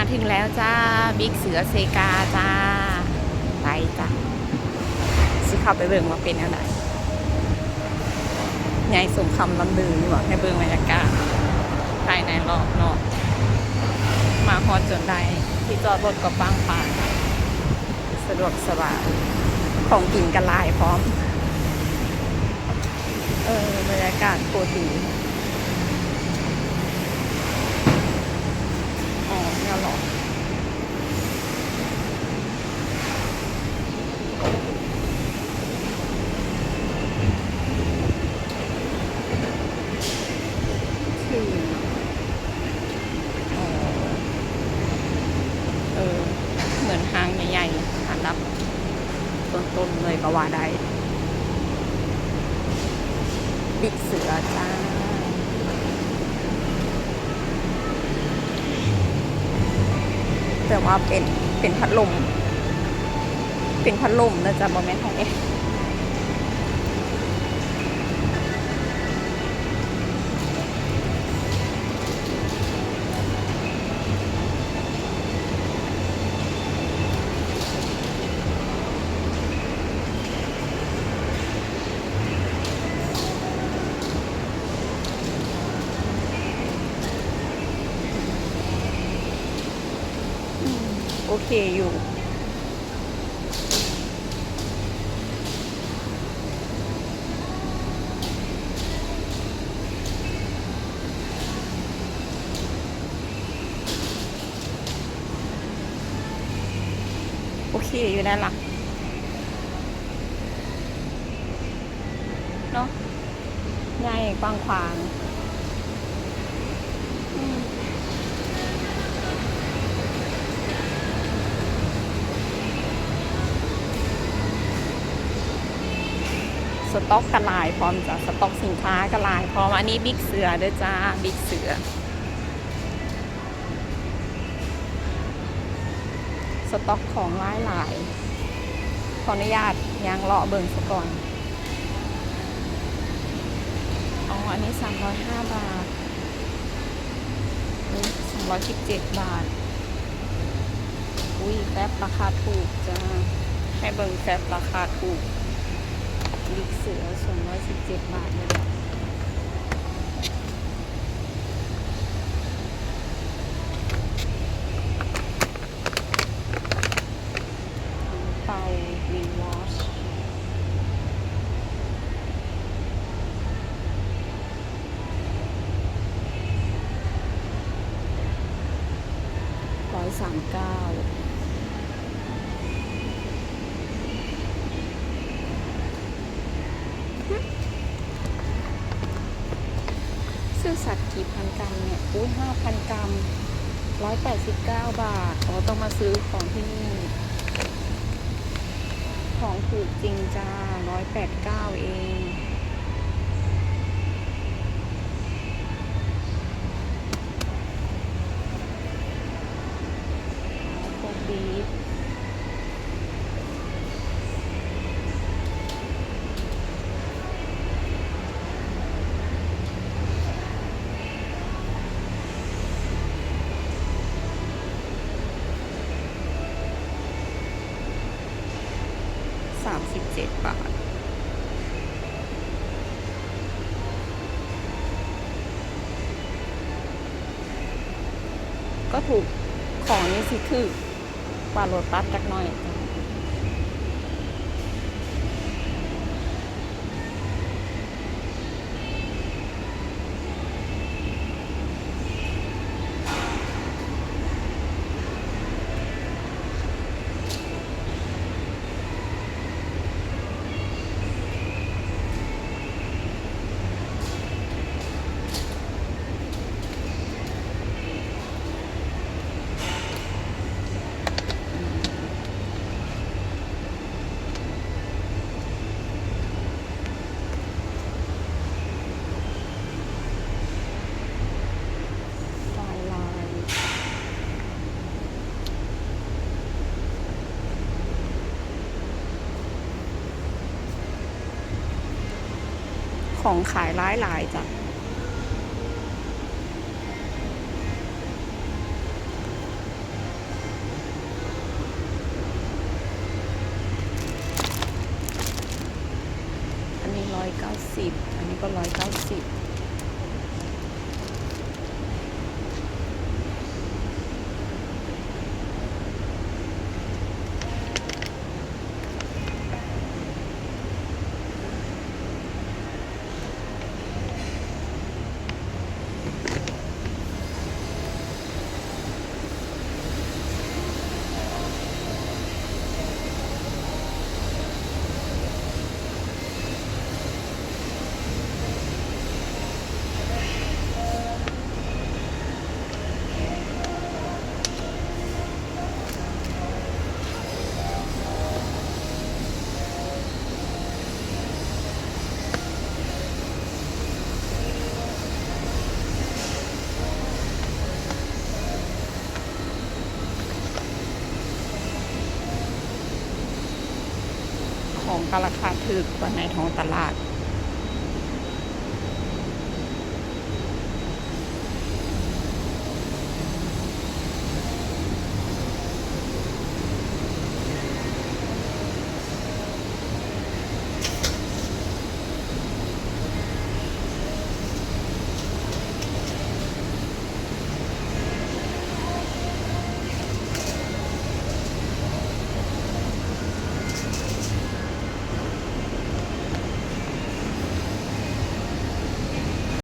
มาถึงแล้วจ้า บิ๊กเสือเซกาจ้า ไปจ้ะสิเข้าไปเบิ่งว่าเป็นอะไรใหญ่สงคำลำลือนี่บอกให้เบิ่งบรรยากาศภายในรอบนอกมาฮอดจนได้ที่จอดรถก็ปังปานสะดวกสบายของกินกันลายพร้อม เออบรรยากาศโคตรดีอ๋อเนี่ยเหรอ คืออ๋อเออ เหมือนห้างใหญ่ๆอันดับ ต้นๆเลยก็ว่าได้บิ๊กเสือจ้าแต่ว่าเป็นเป็นพัดลม เป็นพัดลมนะจ๊ะโมเมนต์ของเอ โอเคอยู่ โอเคอยู่ได้ละเนาะง่ายกว้างขวาง ต็อกกระลายพร้อมจ้ะสต็อกสินค้ากระลายพร้อมอันนี้บิ๊กเสือเด้อจ้าบิ๊กเสือสต็อกของหลายหลายขออนุญาตยางเลาะเบิ่งซะก่อนอ๋ออันนี้ 305 บาทนี่217 บาท อุ้ยแฟบราคาถูกจ้าให้เบิ่งแฟบราคาถูก ลิกเสือ217บาทเลยจ้ะเป่าวินวอชร้อยสามเก้าซื่อ สัตว์กี่พันกรัมเนี่ยอุ้ยห้าพันกรัมร้อยแปดสิบเก้าบาท อ๋อ ต้องมาซื้อของที่นี่ ของถูกจริงจ้าร้อยแปดเก้าเอง 7 บาท ก็ถูกของนี้สิถือกว่าโหลดปั๊บจักหน่อย ของขายร้ายหลายจ้ะอันนี้ร้อยเก้าสิบอันนี้ก็ร้อยเก้าสิบ ของก็ราคาถูกกว่าในท้องตลาด